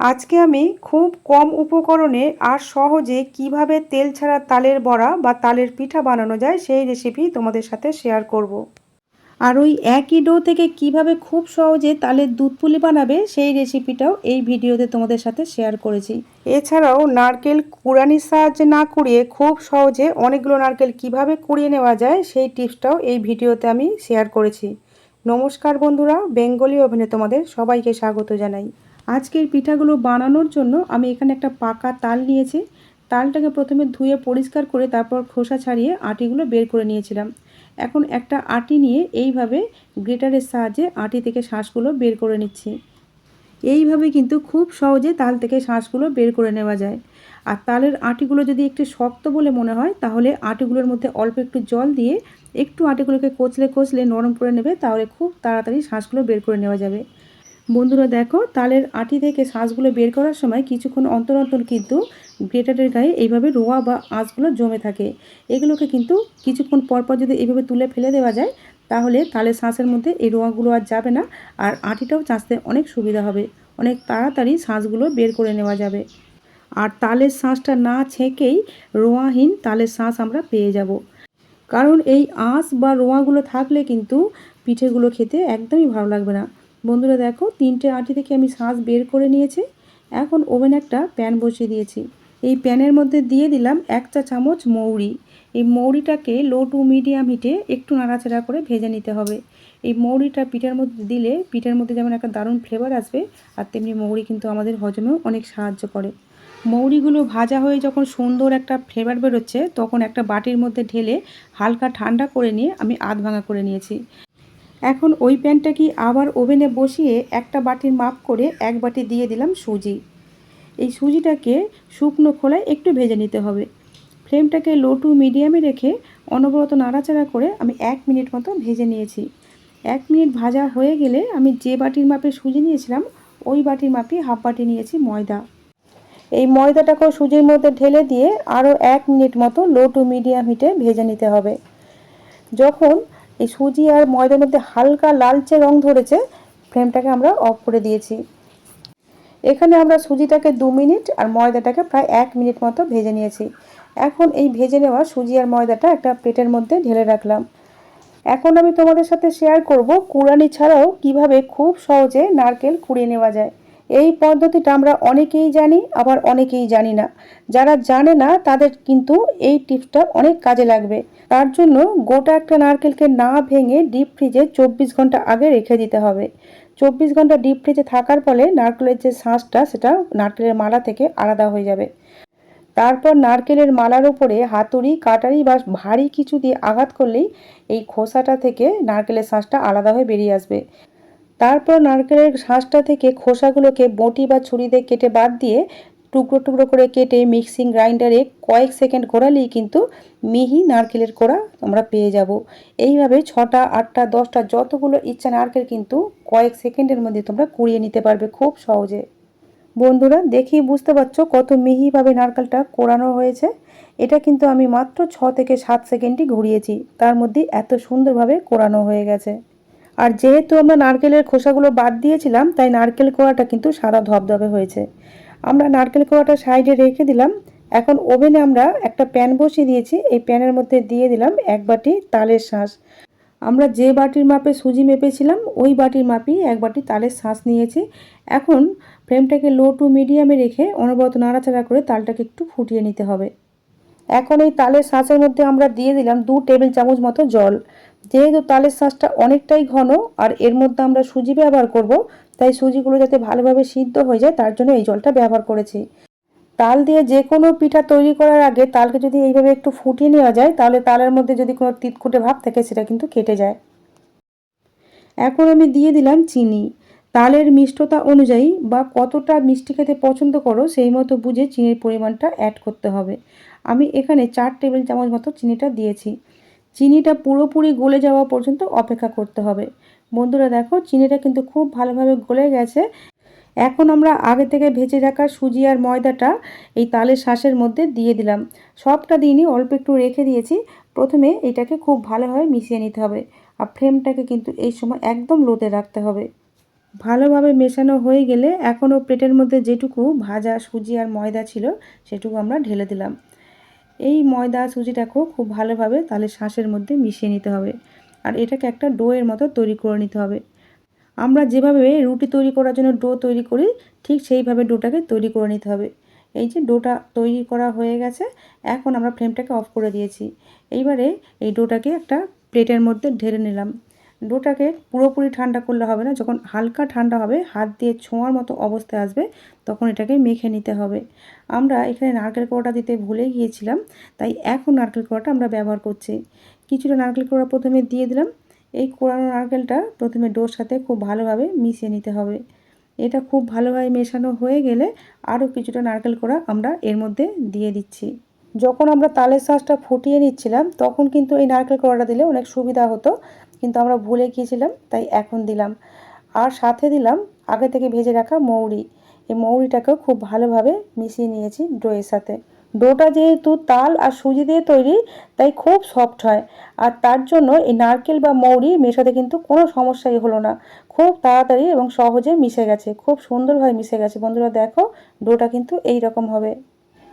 আজকে আমি খুব কম উপকরণে আর সহজে কীভাবে তেল ছাড়া তালের বড়া বা তালের পিঠা বানানো যায় সেই রেসিপি তোমাদের সাথে শেয়ার করব। আর ওই একই ডো থেকে কীভাবে খুব সহজে তালের দুধ পুলি বানাবে সেই রেসিপিটাও এই ভিডিওতে তোমাদের সাথে শেয়ার করেছি। এছাড়াও নারকেল কুড়ানির সাহায্যে না কুড়িয়ে খুব সহজে অনেকগুলো নারকেল কীভাবে কুড়িয়ে নেওয়া যায় সেই টিপসটাও এই ভিডিওতে আমি শেয়ার করেছি। নমস্কার বন্ধুরা, বেঙ্গলি ওভেনে তোমাদের সবাইকে স্বাগত জানাই। আজকের পিঠাগুলো বানানোর জন্য আমি এখানে একটা পাকা তাল নিয়েছি। তালটাকে প্রথমে ধুয়ে পরিষ্কার করে তারপর খোসা ছাড়িয়ে আটিগুলো বের করে নিয়েছিলাম। এখন একটা আটি নিয়ে এইভাবে গ্রেটারের সাহায্যে আটি থেকে শাঁসগুলো বের করে নিচ্ছি। এইভাবে কিন্তু খুব সহজে তাল থেকে শাঁসগুলো বের করে নেওয়া যায়। আর তালের আটিগুলো যদি একটু শক্ত বলে মনে হয়, তাহলে আটিগুলোর মধ্যে অল্প একটু জল দিয়ে একটু আটিগুলোকে কচলে কচলে নরম করে নেবে, তাহলে খুব তাড়াতাড়ি শাঁসগুলো বের করে নেওয়া যাবে। বন্ধুরা দেখো, তালের আটি থেকে শাঁসগুলো বের করার সময় কিছুক্ষণ অন্তর অন্তর কিন্তু গ্রেটারের গায়ে এইভাবে রোয়া বা আঁশগুলো জমে থাকে। এগুলোকে কিন্তু কিছুক্ষণ পরপর যদি এইভাবে তুলে ফেলে দেওয়া যায়, তাহলে তালের শাঁসের মধ্যে এই রোয়াগুলো আর যাবে না আর আটিটাও চাঁচতে অনেক সুবিধা হবে। অনেক তাড়াতাড়ি শাঁসগুলো বের করে নেওয়া যাবে। আর তালের শাঁসটা না ছেঁকেই রোয়াহীন তালের শাঁস আমরা পেয়ে যাব। কারণ এই আঁশ বা রোয়াগুলো থাকলে কিন্তু পিঠেগুলো খেতে একদমই ভালো লাগবে না। বন্ধুরা দেখো, তিনটে আটি থেকে আমি শাঁস বের করে নিয়েছি। এখন ওভেন একটা প্যান বসিয়ে দিয়েছি। এই প্যানের মধ্যে দিয়ে দিলাম এক চা চামচ মৌরি। এই মৌরিটাকে লো টু মিডিয়াম হিটে একটু নাড়াচাড়া করে ভেজে নিতে হবে। এই মৌরিটা পিঠার মধ্যে দিলে পিঠার মধ্যে যেমন একটা দারুণ ফ্লেভার আসবে, আর তেমনি মৌরি কিন্তু আমাদের হজমেও অনেক সাহায্য করে। মৌরিগুলো ভাজা হয়ে যখন সুন্দর একটা ফ্লেভার বেরোচ্ছে, তখন একটা বাটির মধ্যে ঢেলে হালকা ঠান্ডা করে নিয়ে আমি আধ ভাঙা করে নিয়েছি। এখন ওই প্যানটাকে আবার ওভেনে বসিয়ে একটা বাটির মাপ করে এক বাটি দিয়ে দিলাম সুজি। এই সুজিটাকে শুকনো খোলায় একটু ভেজে নিতে হবে। ফ্লেমটাকে লো টু মিডিয়ামে রেখে অনবরত নাড়াচাড়া করে আমি এক মিনিট মতো ভেজে নিয়েছি। এক মিনিট ভাজা হয়ে গেলে আমি যে বাটির মাপে সুজি নিয়েছিলাম, ওই বাটির মাপে হাফ বাটি নিয়েছি ময়দা। এই ময়দাটাকেও সুজির মধ্যে ঢেলে দিয়ে আরও এক মিনিট মতো লো টু মিডিয়াম হিটে ভেজে নিতে হবে। যখন এই সুজি আর ময়দার মধ্যে হালকা লালচে রং ধরেছে, ফ্লেমটাকে আমরা অফ করে দিয়েছি। এখানে আমরা সুজিটাকে দু মিনিট আর ময়দাটাকে প্রায় এক মিনিট মতো ভেজে নিয়েছি। এখন এই ভেজে নেওয়া সুজি আর ময়দাটা একটা প্লেটের মধ্যে ঢেলে রাখলাম। এখন আমি তোমাদের সাথে শেয়ার করব কুড়ানি ছাড়াও কীভাবে খুব সহজে নারকেল কুড়িয়ে নেওয়া যায়। এই পদ্ধতিটা আমরা অনেকেই জানি, আবার অনেকেই জানি না। যারা জানে না, তাদের কিন্তু এই টিপসটা অনেক কাজে লাগবে। তার জন্য গোটা একটা নারকেলকে না ভেঙে ডিপ ফ্রিজে চব্বিশ ঘণ্টা আগে রেখে দিতে হবে। চব্বিশ ঘণ্টা ডিপ ফ্রিজে থাকার ফলে নারকেলের যে শাঁসটা, সেটা নারকেলের মালা থেকে আলাদা হয়ে যাবে। তারপর নারকেলের মালার উপরে হাতুড়ি, কাটারি বা ভারী কিছু দিয়ে আঘাত করলেই এই খোসাটা থেকে নারকেলের শাঁসটা আলাদা হয়ে বেরিয়ে আসবে। তারপর নারকেলের শাঁসটা থেকে খোসাগুলোকে বটি বা ছুরি দিয়ে কেটে বাদ দিয়ে টুকরো টুকরো করে কেটে মিক্সিং গ্রাইন্ডারে কয়েক সেকেন্ড ঘোরালেই কিন্তু মিহি নারকেলের কোড়া আমরা পেয়ে যাব। এইভাবে ছটা, আটটা, দশটা যতগুলো ইচ্ছা নারকেল কিন্তু কয়েক সেকেন্ডের মধ্যে তোমরা কুড়িয়ে নিতে পারবে খুব সহজে। বন্ধুরা, দেখেই বুঝতে পারছ কত মিহিভাবে নারকেলটা কোড়ানো হয়েছে? এটা কিন্তু আমি মাত্র ছ থেকে সাত সেকেন্ডই ঘুরিয়েছি। তার মধ্যে এত সুন্দরভাবে কোড়ানো হয়ে গেছে। আর যেহেতু আমরা নারকেলের খোসাগুলো বাদ দিয়েছিলাম, তাই নারকেল কোড়াটা কিন্তু সাদা ধবধবে হয়েছে। আমরা নারকেল কোড়াটা সাইডে রেখে দিলাম। এখন ওভেনে আমরা একটা প্যান বসিয়ে দিয়েছি। এই প্যানের মধ্যে দিয়ে দিলাম এক বাটি তালের শাঁস। আমরা যে বাটির মাপে সুজি মেপেছিলাম, ওই বাটির মাপেই এক বাটি তালের শাঁস নিয়েছি। এখন ফ্লেমটাকে লো টু মিডিয়ামে রেখে অনবরত নাড়াচাড়া করে তালটাকে একটু ফুটিয়ে নিতে হবে। এখন এই তালের শাঁসের মধ্যে আমরা দিয়ে দিলাম দু টেবিল চামচ মতো জল। যেহেতু তালের শাঁসটা অনেকটাই ঘন আর এর মধ্যে আমরা সুজি ব্যবহার করব, তাই সুজিগুলো যাতে ভালোভাবে সিদ্ধ হয়ে যায়, তার জন্য এই জলটা ব্যবহার করেছি। তাল দিয়ে যে কোনো পিঠা তৈরি করার আগে তালকে যদি এইভাবে একটু ফুটিয়ে নেওয়া যায়, তাহলে তালের মধ্যে যদি কোনো তিতকুটে ভাব থাকে, সেটা কিন্তু কেটে যায়। এখন আমি দিয়ে দিলাম চিনি। তালের মিষ্টতা অনুযায়ী বা কতটা মিষ্টি খেতে পছন্দ করো, সেই মতো বুঝে চিনির পরিমাণটা অ্যাড করতে হবে। আমি এখানে চার টেবিল চামচ মতো চিনিটা দিয়েছি। চিনিটা পুরোপুরি গলে যাওয়া পর্যন্ত অপেক্ষা করতে হবে। বন্ধুরা দেখো, চিনিটা কিন্তু খুব ভালোভাবে গলে গেছে। এখন আমরা আগে থেকে ভেজে রাখা সুজি আর ময়দাটা এই তালের শ্বাসের মধ্যে দিয়ে দিলাম। সবটা দিনই অল্প একটু রেখে দিয়েছি। প্রথমে এটাকে খুব ভালোভাবে মিশিয়ে নিতে হবে আর ফ্লেমটাকে কিন্তু এই সময় একদম লোতে রাখতে হবে। ভালোভাবে মেশানো হয়ে গেলে এখনও প্লেটের মধ্যে যেটুকু ভাজা সুজি আর ময়দা ছিল সেটুকু আমরা ঢেলে দিলাম। এই ময়দা সুজিটাকেও খুব ভালোভাবে তাহলে শাঁসের মধ্যে মিশিয়ে নিতে হবে। আর এটাকে একটা ডোয়ের মতো তৈরি করে নিতে হবে। আমরা যেভাবে রুটি তৈরি করার জন্য ডো তৈরি করি, ঠিক সেইভাবে ডোটাকে তৈরি করে নিতে হবে। এই যে ডোটা তৈরি করা হয়ে গেছে, এখন আমরা ফ্লেমটাকে অফ করে দিয়েছি। এইবারে এই ডোটাকে একটা প্লেটের মধ্যে ঢেলে নিলাম। ডোটাকে পুরোপুরি ঠান্ডা করলে হবে না। যখন হালকা ঠান্ডা হবে, হাত দিয়ে ছোঁয়ার মতো অবস্থায় আসবে, তখন এটাকে মেখে নিতে হবে। আমরা এখানে নারকেল কোড়াটা দিতে ভুলে গিয়েছিলাম, তাই এখন নারকেল কোড়াটা আমরা ব্যবহার করছি। কিছুটা নারকেল কোড়া প্রথমে দিয়ে দিলাম। এই কোড়ানো নারকেলটা প্রথমে ডোর সাথে খুব ভালোভাবে মিশিয়ে নিতে হবে। এটা খুব ভালোভাবে মেশানো হয়ে গেলে আরও কিছুটা নারকেল কোড়া আমরা এর মধ্যে দিয়ে দিচ্ছি। যখন আমরা তালের শাঁসটা ফুটিয়ে নিচ্ছিলাম, তখন কিন্তু এই নারকেল কোড়াটা দিলে অনেক সুবিধা হতো। কিন্তু আমরা ভুলে গিয়েছিলাম, তাই এখন দিলাম। আর সাথে দিলাম আগে থেকে ভেজে রাখা মৌরি। এই মৌরিটাকেও খুব ভালোভাবে মিশিয়ে নিয়েছি ডোয়ের সাথে। ডোটা যেহেতু তাল আর সুজি দিয়ে তৈরি, তাই খুব সফট হয়। আর তার জন্য এই নারকেল বা মৌরি মেশাতে কিন্তু কোনো সমস্যাই হলো না। খুব তাড়াতাড়ি এবং সহজে মিশে গেছে। খুব সুন্দরভাবে মিশে গেছে। বন্ধুরা দেখো, ডোটা কিন্তু এই রকম হবে।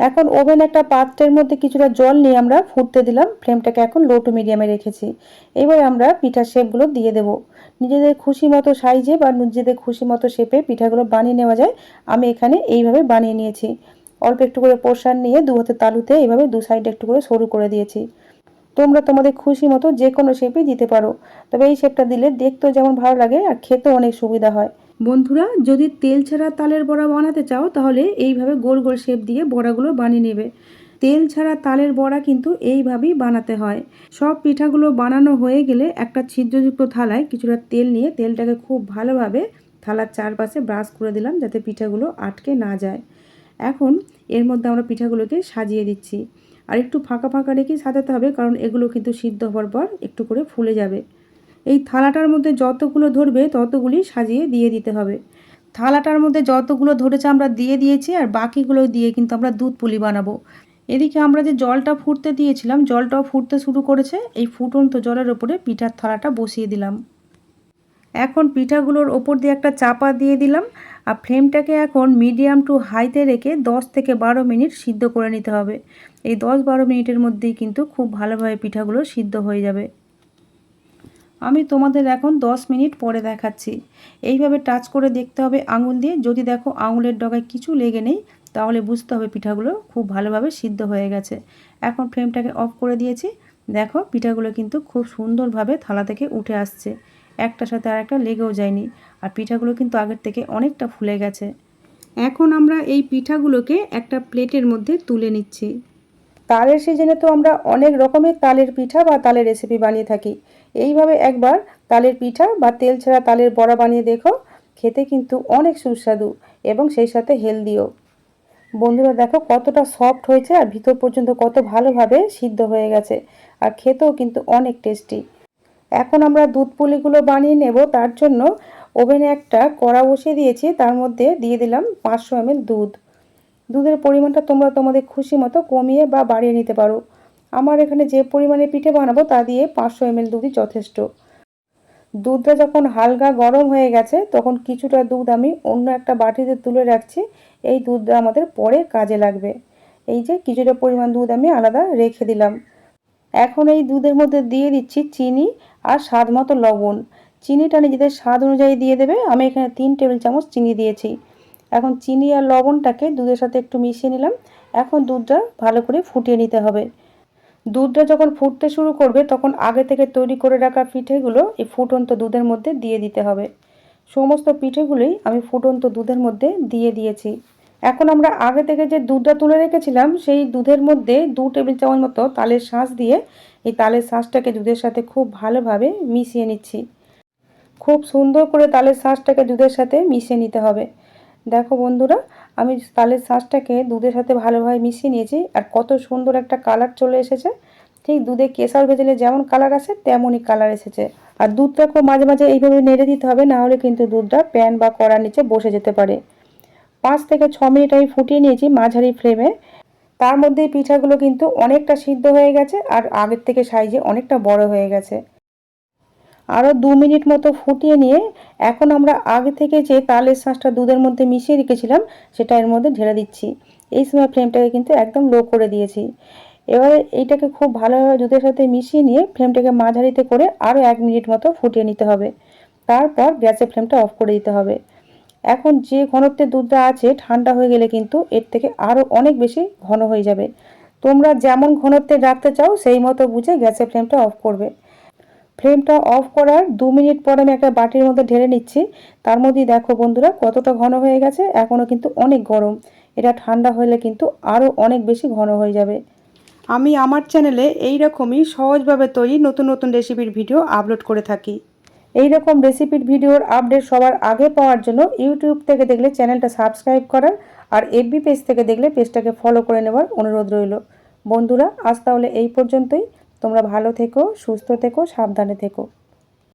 এখন ওভেন একটা পাত্রের মধ্যে কিছুটা জল নিয়ে আমরা ফুটতে দিলাম। ফ্লেমটাকে এখন লো টু মিডিয়ামে রেখেছি। এবার আমরা পিঠার শেপগুলো দিয়ে দেব। নিজেদের খুশি মতো সাইজে বা নিজেদের খুশি মতো শেপে পিঠাগুলো বানিয়ে নেওয়া যায়। আমি এখানে এইভাবে বানিয়ে নিয়েছি। অল্প একটু করে পোর্শান নিয়ে দু হাতে তালুতে এইভাবে দু সাইডে একটু করে সরু করে দিয়েছি। তোমরা তোমাদের খুশি মতো যে কোনো শেপেই দিতে পারো। তবে এই শেপটা দিলে দেখতেও যেমন ভালো লাগে আর খেতেও অনেক সুবিধা হয়। বন্ধুরা, যদি তেল ছাড়া তালের বড়া বানাতে চাও, তাহলে এইভাবে গোল গোল শেপ দিয়ে বড়াগুলো বানিয়ে নেবে। তেল ছাড়া তালের বড়া কিন্তু এইভাবেই বানাতে হয়। সব পিঠাগুলো বানানো হয়ে গেলে একটা ছিদ্রযুক্ত থালায় কিছুটা তেল নিয়ে তেলটাকে খুব ভালোভাবে থালার চারপাশে ব্রাশ করে দিলাম যাতে পিঠাগুলো আটকে না যায়। এখন এর মধ্যে আমরা পিঠাগুলোকে সাজিয়ে দিচ্ছি। আর একটু ফাঁকা ফাঁকা রেখেই সাজাতে হবে, কারণ এগুলো কিন্তু সিদ্ধ হওয়ার পর একটু করে ফুলে যাবে। এই থালাটার মধ্যে যতগুলো ধরবে, ততগুলি সাজিয়ে দিয়ে দিতে হবে। থালাটার মধ্যে যতগুলো ধরেছে আমরা দিয়ে দিয়েছি আর বাকিগুলো দিয়ে কিন্তু আমরা দুধ পুলি বানাবো। এদিকে আমরা যে জলটা ফুটতে দিয়েছিলাম, জলটাও ফুটতে শুরু করেছে। এই ফুটন্ত জলের ওপরে পিঠার থালাটা বসিয়ে দিলাম। এখন পিঠাগুলোর ওপর দিয়ে একটা চাপা দিয়ে দিলাম আর ফ্লেমটাকে এখন মিডিয়াম টু হাইতে রেখে 10 থেকে বারো মিনিট সিদ্ধ করে নিতে হবে। এই 10 বারো মিনিটের মধ্যেই কিন্তু খুব ভালোভাবে পিঠাগুলো সিদ্ধ হয়ে যাবে। আমি তোমাদের এখন 10 মিনিট পরে দেখাচ্ছি। এইভাবে টাচ করে দেখতে হবে আঙুল দিয়ে। যদি দেখো আঙুলের ডগায় কিছু লেগে নেই, তাহলে বুঝতে হবে পিঠাগুলো খুব ভালোভাবে সিদ্ধ হয়ে গেছে। এখন ফ্লেমটাকে অফ করে দিয়েছি। দেখো পিঠাগুলো কিন্তু খুব সুন্দরভাবে থালা থেকে উঠে আসছে। একটার সাথে আর একটা লেগেও যায়নি। আর পিঠাগুলো কিন্তু আগের থেকে অনেকটা ফুলে গেছে। এখন আমরা এই পিঠাগুলোকে একটা প্লেটের মধ্যে তুলে নিচ্ছি। তালের সিজনে তো আমরা অনেক রকমের তালের পিঠা বা তালের রেসিপি বানিয়ে থাকি। এইভাবে একবার তালের পিঠা বা তেল ছাড়া তালের বড়া বানিয়ে দেখো। খেতে কিন্তু অনেক সুস্বাদু এবং সেই সাথে হেলদিও। বন্ধুরা দেখো কতটা সফট হয়েছে আর ভিতর পর্যন্ত কত ভালোভাবে সিদ্ধ হয়ে গেছে আর খেতেও কিন্তু অনেক টেস্টি এখন আমরা দুধ পুলিগুলো বানিয়ে নেব। তার জন্য ওভেনে একটা কড়া বসিয়ে দিয়েছি। তার মধ্যে দিয়ে দিলাম পাঁচশো এমএল দুধ। দুধের পরিমাণটা তোমরা তোমাদের খুশি মতো কমিয়ে বা বাড়িয়ে নিতে পারো। আমার এখানে যে পরিমাণে পিঠে বানাবো তা দিয়ে পাঁচশো এমএল দুধই যথেষ্ট। দুধটা যখন হালকা গরম হয়ে গেছে, তখন কিছুটা দুধ আমি অন্য একটা বাটিতে তুলে রাখছি। এই দুধটা আমাদের পরে কাজে লাগবে। এই যে কিছুটা পরিমাণ দুধ আমি আলাদা রেখে দিলাম। এখন এই দুধের মধ্যে দিয়ে দিচ্ছি চিনি আর স্বাদ মতো লবণ। চিনিটা নিজেদের স্বাদ অনুযায়ী দিয়ে দেবে। আমি এখানে তিন টেবিল চামচ চিনি দিয়েছি। এখন চিনি আর লবণটাকে দুধের সাথে একটু মিশিয়ে নিলাম। এখন দুধটা ভালো করে ফুটিয়ে নিতে হবে। দুধটা যখন ফুটতে শুরু করবে, তখন আগে থেকে তৈরি করে রাখা পিঠেগুলো এই ফুটন্ত দুধের মধ্যে দিয়ে দিতে হবে। সমস্ত পিঠেগুলোই আমি ফুটন্ত দুধের মধ্যে দিয়ে দিয়েছি। এখন আমরা আগে থেকে যে দুধটা তুলে রেখেছিলাম, সেই দুধের মধ্যে দু টেবিল চামচ মতো তালের শাঁস দিয়ে এই তালের শাঁসটাকে দুধের সাথে খুব ভালোভাবে মিশিয়ে নিচ্ছি। খুব সুন্দর করে তালের শাঁসটাকে দুধের সাথে মিশিয়ে নিতে হবে। দেখো বন্ধুরা, আমি তালের শাঁসটাকে দুধের সাথে ভালোভাবে মিশিয়ে নিয়েছি, আর কত সুন্দর একটা কালার চলে এসেছে। ঠিক দুধে কেশর ভেজেলে যেমন কালার আসে, তেমনই কালার এসেছে। আর দুধটাকেও মাঝে মাঝে এইভাবে নেড়ে দিতে হবে, না হলে কিন্তু দুধটা প্যান বা কড়ার নিচে বসে যেতে পারে। পাঁচ থেকে ছ মিনিট আমি ফুটিয়ে নিয়েছি মাঝারি ফ্লেমে। তার মধ্যে পিঠাগুলো কিন্তু অনেকটা সিদ্ধ হয়ে গেছে, আর আগের থেকে সাইজে অনেকটা বড় হয়ে গেছে। আরও দু মিনিট মতো ফুটিয়ে নিয়ে এখন আমরা আগে থেকে যে তালের শাঁসটা দুধের মধ্যে মিশিয়ে রেখেছিলাম, সেটা এর মধ্যে ঢেলে দিচ্ছি। এই সময় ফ্লেমটাকে কিন্তু একদম লো করে দিয়েছি। এবারে এইটাকে খুব ভালোভাবে দুধের সাথে মিশিয়ে নিয়ে ফ্লেমটাকে মাঝারিতে করে আরও এক মিনিট মতো ফুটিয়ে নিতে হবে। তারপর গ্যাসের ফ্লেমটা অফ করে দিতে হবে। এখন যে ঘনত্বের দুধটা আছে, ঠান্ডা হয়ে গেলে কিন্তু এর থেকে আরও অনেক বেশি ঘন হয়ে যাবে। তোমরা যেমন ঘনত্বে রাখতে চাও, সেই মতো বুঝে গ্যাসের ফ্লেমটা অফ করবে। ফ্লেমটা অফ করার দু মিনিট পর আমি একটা বাটির মধ্যে ঢেলে নিচ্ছি। তার মধ্যেই দেখো বন্ধুরা, কতটা ঘন হয়ে গেছে এখনও কিন্তু অনেক গরম। এটা ঠান্ডা হলে কিন্তু আরও অনেক বেশি ঘন হয়ে যাবে। আমি আমার চ্যানেলে এই রকমই সহজভাবে তৈরি নতুন নতুন রেসিপির ভিডিও আপলোড করে থাকি। এই রকম রেসিপির ভিডিওর আপডেট সবার আগে পাওয়ার জন্য ইউটিউব থেকে দেখলে চ্যানেলটা সাবস্ক্রাইব করার আর এফবি পেজ থেকে দেখলে পেজটাকে ফলো করে নেওয়ার অনুরোধ রইল। বন্ধুরা, আজ তাহলে এই পর্যন্তই। তোমরা ভালো থেকো সুস্থ থেকো সাবধানে থেকো।